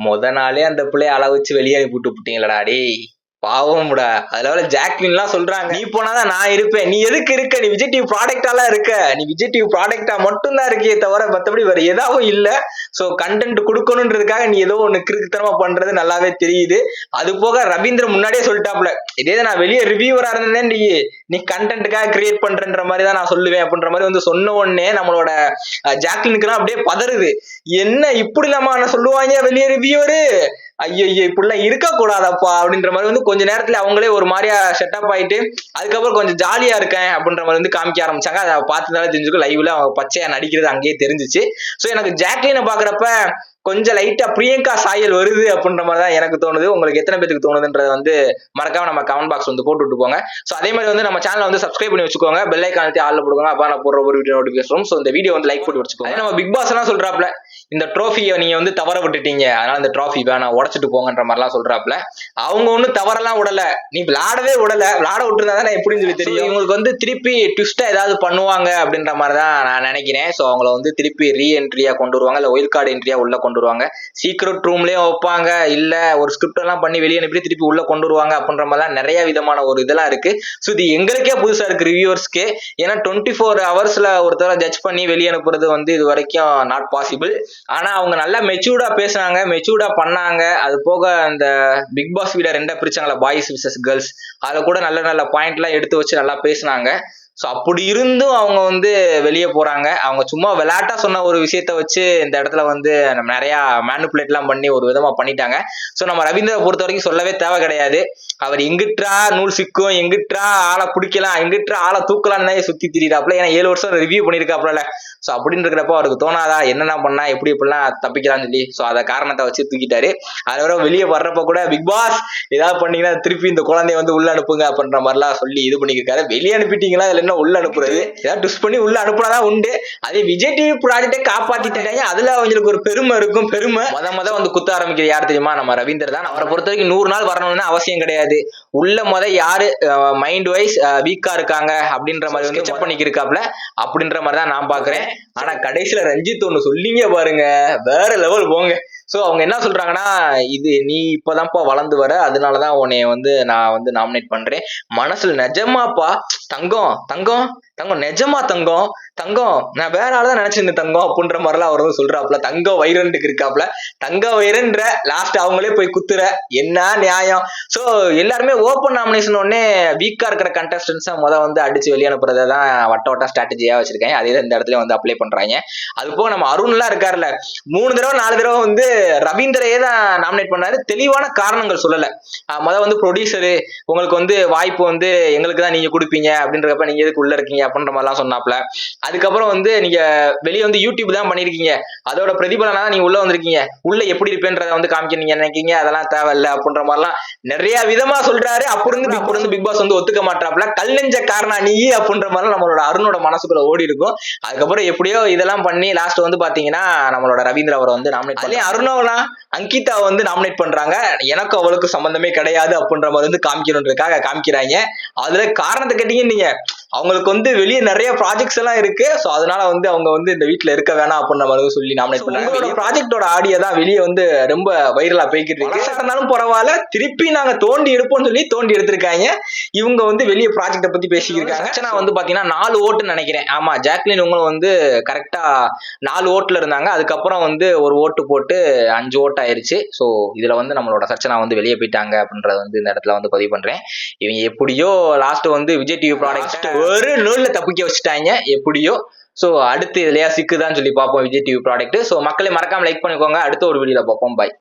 முத நாளே அந்த பிள்ளைய அள வச்சு வெளியே அனுப்பி விட்டு விட்டீங்களடா டேய். பாவம்டா. அதுல ஜாக்லின்லாம் சொல்றாங்க. நீ போனாதான் நான் இருப்பேன். நீ எதுக்கு இருக்க? நீ விஜய் டிவி ப்ராடக்டாலாம் இருக்க. நீ விஜய் டிவி ப்ராடக்டா மட்டும்தான் இருக்கே தவிர மற்றபடி வேற ஏதாவது இல்ல. சோ கண்டென்ட் கொடுக்கணுன்றதுக்காக நீ ஏதோ ஒண்ணு கிறுக்குத்தனமா பண்றது நல்லாவே தெரியுது. அது போக ரவீந்திர முன்னாடியே சொல்லிட்டாப்ல இதே நான் வெளியே ரிவ்யூவரா இருந்தேன் நீ நீ கண்டென்ட்டுக்காக கிரியேட் பண்றன்ற மாதிரி தான் நான் சொல்லுவேன். அப்படின்ற மாதிரி வந்து சொன்ன உடனே நம்மளோட ஜாக்லினுக்குலாம் அப்படியே பதறுது. என்ன இப்படி இல்லாம சொல்லுவாங்க? வெளியே ரிவ்யூவரு ஐயோ இப்படிலாம் இருக்கக்கூடாதப்பா அப்படின்ற மாதிரி வந்து கொஞ்ச நேரத்துல அவங்களே ஒரு மாதிரியா செட்டப் ஆயிட்டு அதுக்கப்புறம் கொஞ்சம் ஜாலியா இருக்கேன் அப்படின்ற மாதிரி வந்து காமிக்க ஆரம்பிச்சாங்க. அதை பார்த்துனாலே தெரிஞ்சுக்கும் லைவ்ல அவங்க பச்சையா நடிக்கிறது அங்கேயே தெரிஞ்சுச்சு. ஸோ எனக்கு ஜாக்லினை பாக்குறப்ப கொஞ்சம் லைட்டா பிரியங்கா சாயல் வருது அப்படின்ற மாதிரி தான் எனக்கு தோணுது. உங்களுக்கு எத்தனை பேருக்கு தோணுதுன்றத வந்து மறக்காம நம்ம கமெண்ட் பாக்ஸ் வந்து போட்டு விட்டு போங்க. ஸோ அதே மாதிரி வந்து நம்ம சேனல் வந்து சப்ஸ்கிரைப் பண்ணி வச்சுக்கோங்க. பெல் ஐக்கானத்தி ஆள்ல போடுங்க. அப்பா நான் போடுற ஒரு வீடியோ நோட்டிஃபிகேஷன் ஸோ இந்த வீடியோ வந்து லைக் போட்டு வச்சுக்கோங்க. நம்ம பிக் பாஸ் எல்லாம் சொல்றாப்ல இந்த ட்ரோஃபியை நீங்க வந்து தவற விட்டுட்டீங்க. அதனால இந்த ட்ராஃபி வேணாம் உடச்சிட்டு போங்கன்ற மாதிரிலாம் சொல்றாப்ல. அவங்க ஒன்றும் தவறெல்லாம் விடல. நீ விளையாடவே விடல. விளையாட விட்டுருந்தா தான் எப்படின்னு சொல்லி தெரியும். இவங்களுக்கு வந்து திருப்பி ட்விஸ்டா ஏதாவது பண்ணுவாங்க அப்படின்ற மாதிரி தான் நான் நினைக்கிறேன். ஸோ அவங்கள வந்து திருப்பி ரீ என்ட்ரியா கொண்டு வருவாங்க. இல்லை ஒயில் கார்டு என்ட்ரியா உள்ள கொண்டு வருவாங்க. சீக்ரெட் ரூம்லயும் வைப்பாங்க. இல்ல ஒரு ஸ்கிரிப்ட் எல்லாம் பண்ணி வெளியே அனுப்பி திருப்பி உள்ள கொண்டு வருவாங்க அப்படின்ற மாதிரிலாம் நிறைய விதமான ஒரு இதெல்லாம் இருக்கு. ஸோ இது எங்களுக்கே புதுசா இருக்கு ரிவியூவர்ஸ்க்கு ஏன்னா டுவெண்ட்டி ஃபோர் ஹவர்ஸ்ல ஒருத்தர ஜட்ஜ் பண்ணி வெளியே அனுப்புறது வந்து இது வரைக்கும் நாட் பாசிபிள் ஆனா அவங்க நல்லா மெச்சூர்டா பேசுனாங்க மெச்சூர்டா பண்ணாங்க. அது போக அந்த பிக் பாஸ் வீட ரெண்டா பிரிச்சாங்களா பாய்ஸ் விசஸ் கேர்ள்ஸ் அதுல கூட நல்ல நல்ல பாயிண்ட் எல்லாம் எடுத்து வச்சு நல்லா பேசுனாங்க. ஸோ அப்படி இருந்தும் அவங்க வந்து வெளியே போறாங்க. அவங்க சும்மா விளையாட்டா சொன்ன ஒரு விஷயத்த வச்சு இந்த இடத்துல வந்து நம்ம நிறைய மேனுப்புலேட்லாம் பண்ணி ஒரு விதமா பண்ணிட்டாங்க. ஸோ நம்ம ரவீந்திர பொறுத்த வரைக்கும் சொல்லவே தேவை கிடையாது. அவர் எங்கிட்டா நூல் சிக்கும் எங்கிட்டா ஆளை பிடிக்கலாம் எங்கிட்டா ஆளை தூக்கலாம்னு சுத்தி திரியிறாப்புல. ஏன்னா ஏழு வருஷம் ரிவ்யூ பண்ணியிருக்காப்புல ஸோ அப்படின்னு இருக்கிறப்ப அவருக்கு தோணாதா? என்னென்ன பண்ணா? எப்படி எப்படிலாம் தப்பிக்கலாம்னு சொல்லி. ஸோ அதை காரணத்தை வச்சு தூக்கிட்டாரு. அது வெளியே வர்றப்ப கூட பிக் பாஸ் ஏதாவது பண்ணீங்கன்னா திருப்பி இந்த குழந்தைய வந்து உள்ள அனுப்புங்க அப்படின்ற மாதிரிலாம் சொல்லி இது பண்ணியிருக்காரு வெளியே அனுப்பிட்டீங்களா? இல்லை பண்ண உள்ள அனுப்புறது. ஏதாவது ட்விஸ்ட் பண்ணி உள்ள அனுப்புனாதான் உண்டு. அதே விஜய் டிவி ப்ராஜெக்டை காப்பாத்திட்டாங்க. அதுல அவங்களுக்கு ஒரு பெருமை இருக்கும். பெருமை. மொத மொத வந்து குத்த ஆரம்பிக்கிறது யார் தெரியுமா? நம்ம ரவீந்தர் தான். அவரை பொறுத்த வரைக்கும் நூறு நாள் வரணும்னு அவசியம் கிடையாது. உள்ள மொத யாரு மைண்ட் வைஸ் வீக்கா இருக்காங்க அப்படின்ற மாதிரி வந்து செக் பண்ணிக்கிருக்காப்ல. அப்படின்ற மாதிரி தான் நான் பாக்குறேன். ஆனா கடைசியில ரஞ்சித் ஒண்ணு சொல்லிங்க பாருங்க. வேற லெவல் போங்க. ஸோ அவங்க என்ன சொல்றாங்கன்னா இது நீ இப்போதான்ப்பா வளர்ந்து வர அதனாலதான் உன்னைய வந்து நான் வந்து நாமினேட் பண்றேன். மனசுல நிஜமாப்பா தங்கம் தங்கம் தங்கம் நிஜமா தங்கம் தங்கம். நான் வேற ஆள் தான் நினைச்சிருந்தேன் தங்கம் அப்படின்ற மாதிரிலாம் அவர் வந்து சொல்றாப்ல தங்கம் வைரண்டுக்கு இருக்காப்ல தங்க வைரன்ற லாஸ்ட் அவங்களே போய் குத்துற என்ன நியாயம்? ஸோ எல்லாருமே ஓப்பன் நாமினேஷன் உடனே வீக்கா இருக்கிற கண்டஸ்டன்ஸை முத வந்து அடிச்சு வெளியே அனுப்புறதை தான் வட்ட வட்ட ஸ்ட்ராட்டஜியா வச்சிருக்கேன் அதே தான் இந்த இடத்துல வந்து அப்ளை பண்றாங்க. அது போக நம்ம அருண்லாம் இருக்காருல்ல. மூணு தடவை நாலு தடவை வந்து ரவீந்திரையே தான் நாமினேட் பண்ணாரு. தெளிவான காரணங்கள் சொல்லல. முத வந்து ப்ரொடியூசரு உங்களுக்கு வந்து வாய்ப்பு வந்து எங்களுக்கு தான் நீங்க கொடுப்பீங்க அப்படின்றப்ப நீங்க எதுக்கு உள்ள இருக்கீங்க அப்படின்ற மாதிரிலாம் சொன்னாப்ல. அதுக்கப்புறம் வந்து நீங்க வெளியே வந்து யூடியூப் தான் பண்ணிருக்கீங்க. அதோட பிரதிபலனா நீங்க உள்ள வந்திருக்கீங்க. உள்ள எப்படி இருப்பேன்றத வந்து காமிக்க நீங்க நினைக்கீங்க அதெல்லாம் தேவையில்ல அப்படின்ற மாதிரிலாம் நிறைய விதமா சொல்றாரு. அப்படி இருந்து அப்படி இருந்து பிக் பாஸ் வந்து ஒத்துக்க மாட்டாப்ல. கல் நெஞ்ச காரணம் நீ அப்படின்ற மாதிரி நம்மளோட அருணோட மனசுக்குள்ள ஓடி இருக்கும். அதுக்கப்புறம் எப்படியோ இதெல்லாம் பண்ணி லாஸ்ட் வந்து பாத்தீங்கன்னா நம்மளோட ரவீந்திர அவரை வந்து நாமினேட் பண்ணி அருண் அருணாவெல்லாம் அங்கிதா வந்து நாமினேட் பண்றாங்க. எனக்கு அவளுக்கு சம்பந்தமே கிடையாது அப்படின்ற மாதிரி வந்து காமிக்கணுன்றதுக்காக காமிக்கிறாங்க. அதுல காரணத்தை கேட்டீங்க நீங்க அவங்களுக்கு வந்து வெளியே நிறைய ப்ராஜெக்ட்ஸ் எல்லாம் இருக்கு. சோ அதனால வந்து அவங்க வந்து இந்த வீட்ல இருக்க வேணாம் மாதிரி வந்து சொல்லி நாமினேட் பண்ணாங்க ப்ராஜெக்டோட ஆடியோ தான் வெளியே வந்து ரொம்ப வைரலா போய்கிட்டு இருக்கு. இருந்தாலும் பரவாயில்ல திருப்பி நாங்க தோண்டி எடுப்போம்னு சொல்லி தோண்டி எடுத்திருக்காங்க. இவங்க வந்து வெளியே ப்ராஜெக்ட பத்தி பேசிக்கிருக்காங்க. சச்சனா வந்து பாத்தீங்கன்னா நாலு ஓட்டுன்னு நினைக்கிறேன். ஆமா ஜாக்லின் இவங்களும் வந்து கரெக்டா நாலு ஓட்டுல இருந்தாங்க. அதுக்கப்புறம் வந்து ஒரு ஓட்டு போட்டு அஞ்சு ஓட்டு ஆயிருச்சு ஸோ இதுல வந்து நம்மளோட சச்சனா வந்து வெளியே போயிட்டாங்க அப்படின்றத வந்து இந்த இடத்துல வந்து பதிவு பண்றேன். இவங்க எப்படியோ லாஸ்ட் வந்து விஜய் டிவி ப்ராடக்ட் ஒரு நூல்ல தப்பிக்க வச்சுட்டாங்க எப்படியோ. ஸோ அடுத்து இதுலயா சிக்குதான்னு சொல்லி பார்ப்போம் விஜய் டிவி ப்ராடக்ட் ஸோ மக்களை மறக்காம லைக் பண்ணிக்கோங்க. அடுத்த ஒரு வீடியோல பார்ப்போம். பாய்